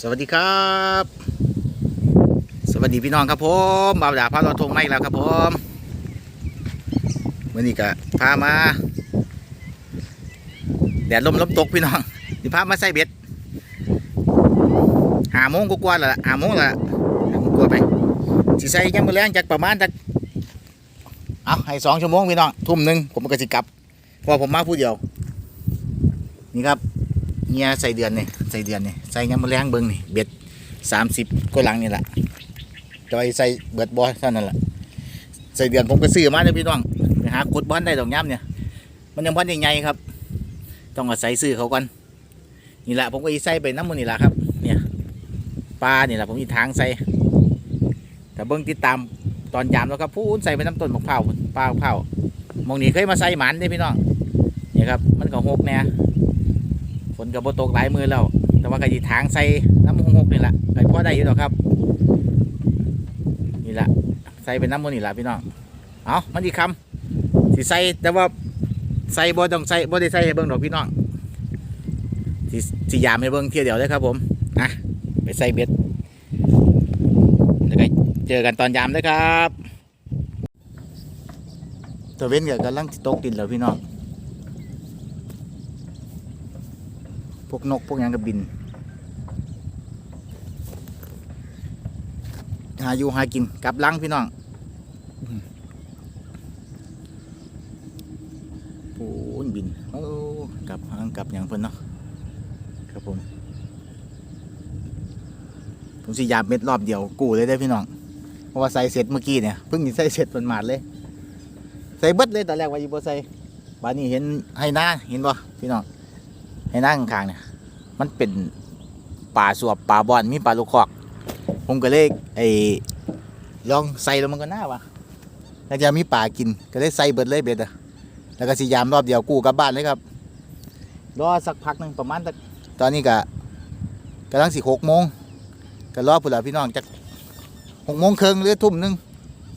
สวัสดีครับ สวัสดีพี่น้องครับผมบ่าวดาพาเราทงไม่แล้วครับผมวันนี้ก็พามาแดดลมลมตกพี่น้องนี่พามาใส่เบ็ดหาโมงกว่าแล้วละหาโมงแล้วล่ะหาโมงกว่าไปสิใส่ยังมือแรงจากประมาณจากเอาให้สองชั่วโมงพี่น้องทุ่มหนึ่งผมก็สิกลับเพราะผมมาผู้เดียวนี่ครับ เงียใส่เดือนนี่ใส่เดือนนี่ใส่ยังมาแรงเบิ้งนี่เบ็ดสามสิบก็หลังนี่แหละจอยใส่เบิดบอลเท่านั้นแหละใส่เดือนผมก็ซื้อมาเลยพี่น้องไปหากดบอลได้ดอกย้ำเนี่ย มันยังบอลใหญ่ๆครับ ต้องอาศัยซื้อเขาก่อนนี่แหละผมก็อีใส่ไปน้ำมันนี่แหละครับ เนี่ยปลานี่แหละผมอีทางใส่แต่เบิ้งติดตามตอนยามแล้วครับพูนใส่ไปน้ำต้นมะพร้าวปลามะพร้าวมองนี่เคยมาใส่หมันได้พี่น้องเนี่ยครับมันก็หกเนี่ย นกับโบตกหลายมือแล้ว แต่ว่าก็ยีทางใส่น้ำหงหกนี่แหละไอ้พ่อได้อยู่หรอกครับ นี่แหละใส่เป็นน้ำมันนี่แหละพี่น้อง เอามันอีกคำสิใส่แต่ว่าใส่บ่ต้องใส่บ่ได้ใส่ให้เบิ่งดอกพี่น้องสิสิยามให้เบิ่งเที่ยวเดียวเลยครับผมนะไปใส่เบ็ดแล้วก็เจอกันตอนยามเลยครับ ตัวเว้นก็กำลังตกดินแล้วพี่น้อง พวกนกพวกยังก็บิน หาอยู่หากินกลับลังพี่น้องโอ้บินโอ้กลับหางกลับอย่างเพิ่นเนาะครับผมผมสิยาเม็ดรอบเดียวกูเลยได้พี่น้องเพราะว่าใส่เสร็จเมื่อกี้เนี่ยเพิ่งใส่เสร็จมันหมาดเลย ใส่เบิดเลยตอนแรกว่าอยู่บ่ใส่บ้านนี้เห็นให้หน้าเห็นบ่พี่น้อง ให้นั่งข้างเนี่ยมันเป็นป่าสวบป่าบอนมีป่าลูกคอกผมก็เลยไอ้ลองใส่แล้วมันก็น่าวะแล้วจะมีป่ากินก็เลยใส่เบิดเลยเบ็ดอะแล้วก็สิยามรอบเดียวกู้กลับบ้านเลยครับรอสักพักหนึ่งประมาณสักตอนนี้ก็กำลังสิหกโมงก็รอผู้หลักพี่น้องจากหกโมงครึ่งหรือทุ่มหนึ่ง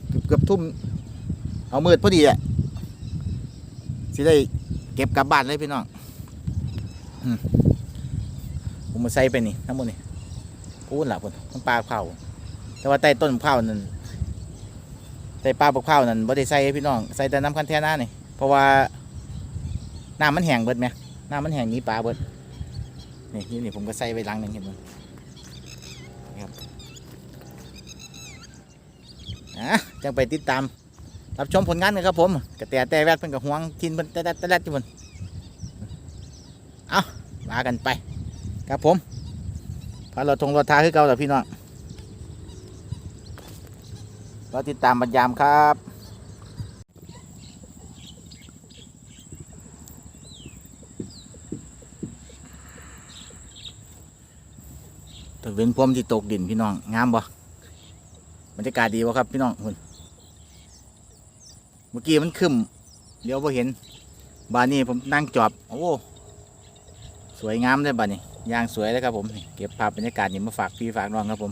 เกือบเกือบทุ่มเอามืดพอดีแหละสิได้เก็บกลับบ้านเลยพี่น้อง ผมมาใส่ไปนี่ทั้งหมดนี่พูดหลับมันปลาเผาแต่ว่าใต้ต้นมะพร้านั่นใต้ปลาบกเผานั่นบ่ได้ใส่พี่น้องใส่แต่น้ำคันแท่หน้านี่เพราะว่าน้ำมันแห้งเบิดไหมน้ำมันแห้งนี้ปลาเบิดนี่นี่นี่ผมก็ใส่ไปลังหนึ่งเห็นมั้ยครับอะจังไปติดตามรับชมผลงานกันครับผมกระแตแต่แวดเพิ่นกับห่วงกินเพิ่นแต่แต่แต่ที่เพิ่นเอา ลากันไป ครับผมพาเราทงรถท้าคือเก่าแต่พี่น้องเราติดตามบรรยามครับตะเวนพรมที่ตกดินพี่น้องงามบ่บรรยากาศดีวะครับพี่น้องคุณเมื่อกี้มันคึมเดี๋ยวพอเห็นบานนี้ผมนั่งจอบ โอ้ สวยงามเลยบ้านนี้ยางสวยเลยครับผมเก็บภาพบรรยากาศนี่มาฝากพี่ฝากน้องครับผม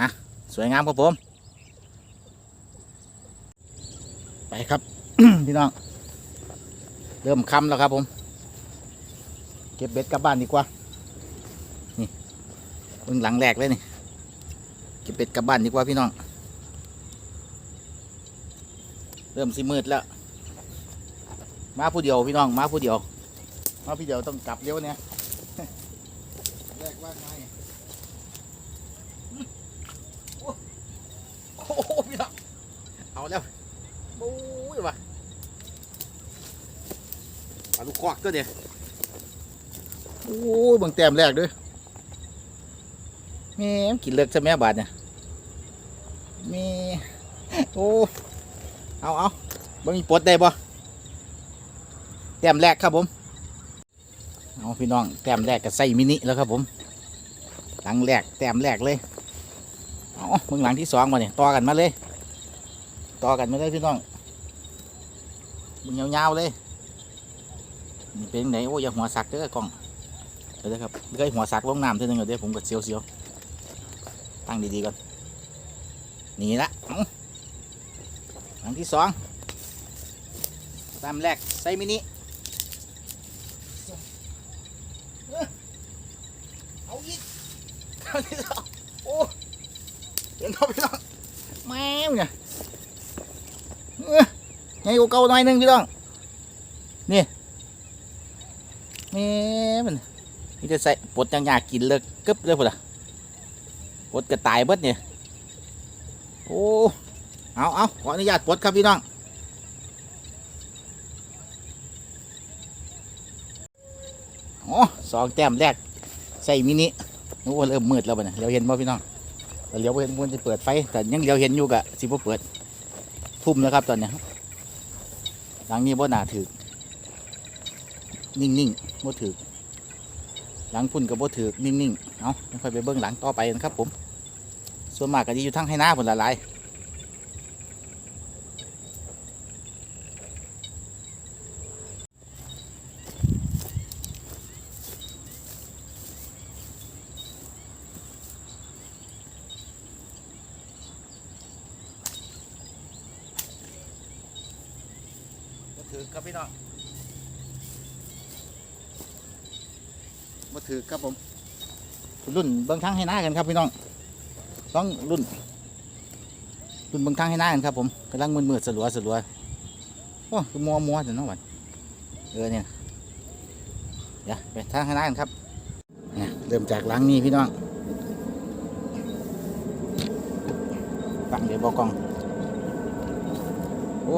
อะสวยงามครับผม ไปครับ พี่น้อง เริ่มค่ำแล้วครับผม เก็บเบ็ดกลับบ้านดีกว่า นี่เบื้องหลังแรกเลยนี่ เก็บเบ็ดกลับบ้านดีกว่าพี่น้อง เริ่มสิมืดแล้ว มาผู้เดียวพี่น้องมาผู้เดียว มาผู้เดียวต้องกลับเร็วเนี่ยแรกว่าไงโอ้โหพี่น้องเอาแล้วโอ้ยว่ะปลาลูกควักก็เดียโอ้ยเบางแต้มแรกด้วยแม่มกินเลิกใช่ไหมบาทเนี่ยแม่โอ้เอาเอาบางมีปดได้ปะ แต้มแรกครับผมเอาพี่น้องแต้มแรกกับไส้มินิแล้วครับผมหลังแรกแต้มแรกเลยเอาเมืองหลังที่สองมาเนี่ยต่อกันมาเลย ต่อกันมาเลยพี่น้องมึงยาวๆเลยนี่เป็นไหนโอ้ยอย่าหัวสักเด้อกล้องเดี๋ยวนะครับเคยหัวสักลงน้ำเท่านึงเดี๋ยวผมก็เสียวๆตั้งดีๆก่อนนี่ละหลังที่สองตามแรกไซมินิ ครั้งที่สองโอ้เห็นเขาพี่น้อง แม่งเนี่ยเอ้ยใหญ่กว่าเก่าหน่อยหนึงพี่น้อง นี่แม่มันนี่จะใส่ปลดยังอยากกินเลยกึบเลยพุ่นอะปลดกระต่ายเบิดเนี่ยโอ้เอาเอาขออนุญาตปลดครับพี่น้องอ๋อสองแต้มแรกใส่มินิโอ้เริ่มมืดแล้วบ่เนี่ยเดี๋ยวเห็นบ่พี่น้อง แต่เดี๋ยวบ่เห็นมันจะเปิดไฟ แต่ยังเลี้ยวเห็นอยู่กะสิบ่เปิด ทุ่มนะครับตอนนี้หลังนี้บ่หนาถือนิ่งๆบ่ถือหลังพุ่นกับบ่ถือนิ่งๆ เอาค่อยไปเบื้องหลังต่อไปนะครับผม ส่วนมากก็จะอยู่ทั้งให้หน้าผลละลายบ่ถือครับพี่น้อง บ่ถือครับผมรุ่นเบิ่งทางให้หน้ากันครับพี่น้องต้องรุ่น รุ่นเบิ่งทางให้หน้ากันครับผมกำลังมืดๆสลัวสลัวโอ้คือมัวมัวๆเดี๋ยวน้องวันเออเนี่ยเดี๋ยวไปทางให้หน้ากันครับเนี่ยเริ่มจากหลังนี้พี่น้องฟังเดี๋ยวบอกกองโอ้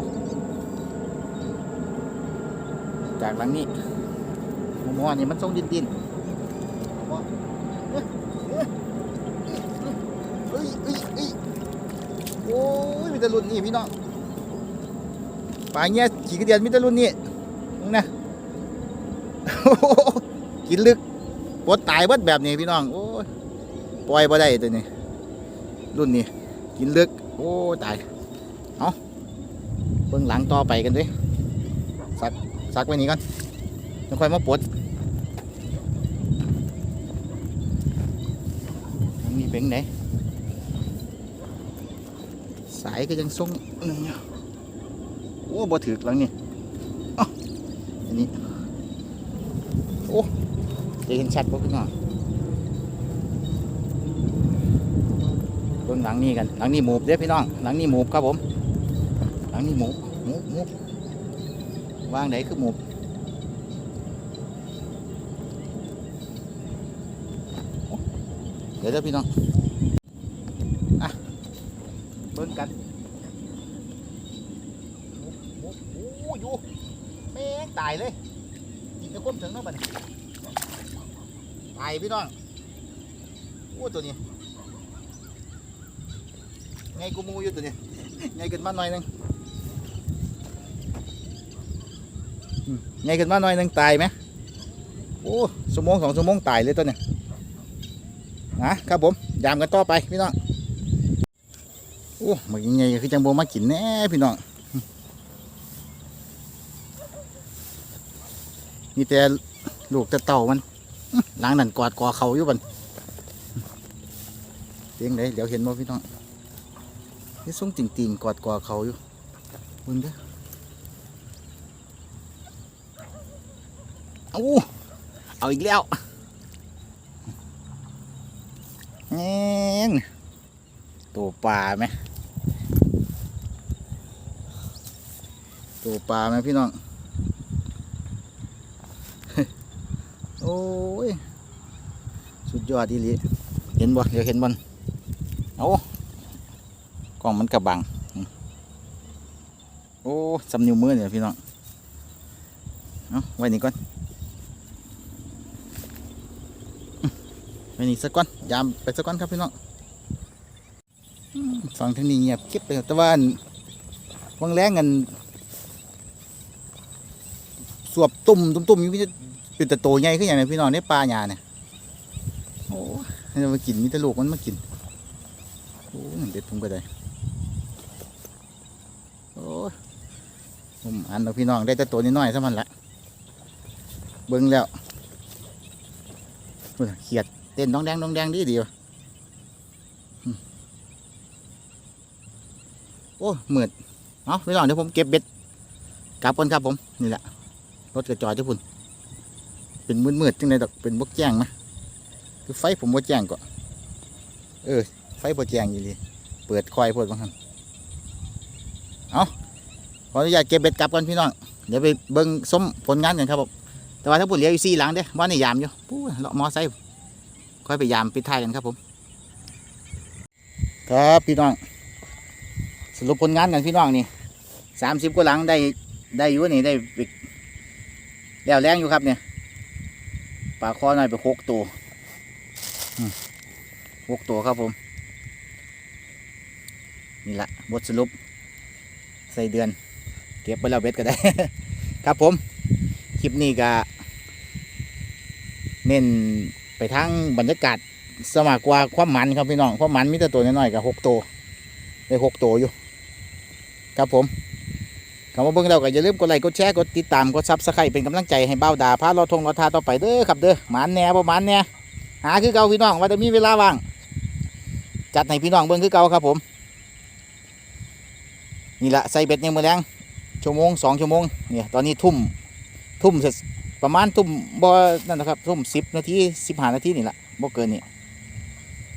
จากหลังนี้มัวๆนี่มันทรงดินดิน ๆเอ้ยเอ้ยเอ้ยโอ้ยมีแต่รุ่นนี่พี่น้องปลาเงี้ยขี่กระเดียนมีแต่รุ่นนี่นะกินลึกปวดตายเบิดแบบนี้พี่น้อง โอ้ยปล่อยบ่ได้ตัวนี้ รุ่นนี้ กินลึก โอ้ตาย เอาเบื้องหลังต่อไปกันด้วยซักซักไว้นี่ก่อนแล้วค่อยมาปลดอั นนี้เป็นไหนสายก็ยังทรงนั่นอยู่โอ้บ่ถือกหลังนี่ออันนี้โอ้จะเห็นชัดบ่พี่น้องเบิ่งหลังนี้กันหลังนี้หมูบเด้พี่น้องหลังนี้หมูบครับผมหลังนี้หมูบหมูบหมูบวางไหนคือหมูบโอ้ เดี๋ยวเด้อพี่น้องอะเบิ่งกันโอ้โหอยู่แม่งตายเลยกินจะก้มถึงแล้วบัดนี้ตายพี่น้องโอ้ตัวนี้ไงกูมูอยู่ตัวนี้ไงขึ้นมาหน่อยนึงไงขึ้นมาหน่อยนึงตายไหมโอ้ชั่วโมงสองชั่วโมงตายเลยตัวนี้ นะครับผมยามกันต่อไปพี่น้องโอ้มันยังไงคือจังโบมากินแน่พี่น้องนี่แต่ลูกแต่เต่ามันหล้างนั่นกอดกอเขาอยู่บันเพียงไดเดี๋ยวเห็นบ่พี่น้องนี่ส่งติ่งติ่งๆกอดกอเขาอยู่มึงเด้อเอาเอาอีกแล้ว แง่ตัวปลาไหมตัวปลาไหมพี่น้อง โอ้ย สุดยอดอีหลีเห็นบ่เดี๋ยวเห็นบ่นเอากล้องมันกระบัง โอ้สำนิวมือเนี่ยพี่น้อง เอาไว้นี่ก่อนอืม ไว้นี่สักก่อนยามไปสักก่อนครับพี่น้องฟังทางนี้เงียบเก็บไปแต่ว่านวังแรงกันสวบตุ่มตุ่มตุ่มอยู่มีแต่เป็นแต่โตใหญ่ขึ้นอย่างไรพี่น้องในปลาหยาเนี่ยโอ้ยมันมากินมีแต่ลูกมันมากินโอ้ยเด็ดผมก็ได้โอ้ผมอันเราพี่น้องได้แต่ตัวน้อยๆซะมันละเบิ้งแล้วเขียด เต้นน้องแดงน้องแดงดีดีวะโอ้ยมืดเอาพี่น้องเดี๋ยวผมเก็บเบ็ดกลับก่อนครับผมนี่แหละรถกระจอดที่พุ่นเป็นมืดๆจังไดดอกเป็นบกแจ้งไหมคือไฟผมบ่แจ้งก่อนเออไฟบ่แจ้งอยู่ดิเปิดคอยพดบางครั้งเอาขออนุญาตเก็บเบ็ดกลับก่อนพี่น้องเดี๋ยวไปเบิ่งส้มผลงานกันครับผมแต่ว่าถ้าพูดเหลียวอยู่สี่หลังเด้ว่าในยามอยู่ปู้เลาะมอไซค์ ค่อยไปยามปิดท้ายกันครับผม ครับพี่น้อง สรุปผลงานกันพี่น้องนี่สามสิบกว่าหลังได้ได้อยู่นี่ได้อีกแล้วแรงอยู่ครับเนี่ยปลาคอหน่อยไปหกตัวหกตัวครับผม นี่แหละบทสรุป ใส่เดือน เก็บไปแล้วเบ็ดก็ได้ ครับผม คลิปนี้ก็เน้น ไปทางบรรยากาศสมากกว่าความมันครับพี่น้องความมันมีแต่ตัวน้อยๆกับหกตัวได้หกตัวอยู่ ครับผมคำว่าเบิ่งเราก็อย่าลืมกดไลค์กดแชร์กดติดตามกดซับสไครต์เป็นกำลังใจให้เบ้าดาพาเราทงเราทาต่อไปเด้อครับเด้อหมันแหน่ประมาณแหน่หาคือเก่าพี่น้องว่าจะมีเวลาว่าง จัดให้พี่น้องเบิ่งคือเก่าครับผม นี่ละใส่เบ็ดยังมือแรงชั่วโมงสองชั่วโมงเนี่ยตอนนี้ทุ่มทุ่มเสร็จ ประมาณทุ่มบ่นั่นนะครับทุ่มสิบนาทีสิบห้านาทีนี่แหละบ่เกินนี่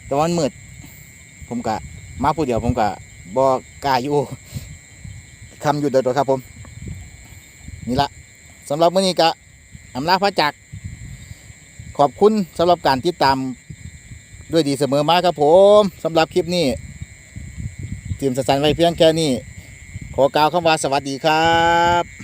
แต่วันมืดผมกะมาผู้เดียวผมกะบอกล้าอยู่คำอยู่เดียวครับผม นี่ละสำหรับมื้อนี้กะอำลาพระจักรขอบคุณสำหรับการติดตามด้วยดีเสมอมาครับผมสำหรับคลิปนี้ทีมสันไว้เพียงแค่นี้ขอกล่าวคำว่าสวัสดีครับ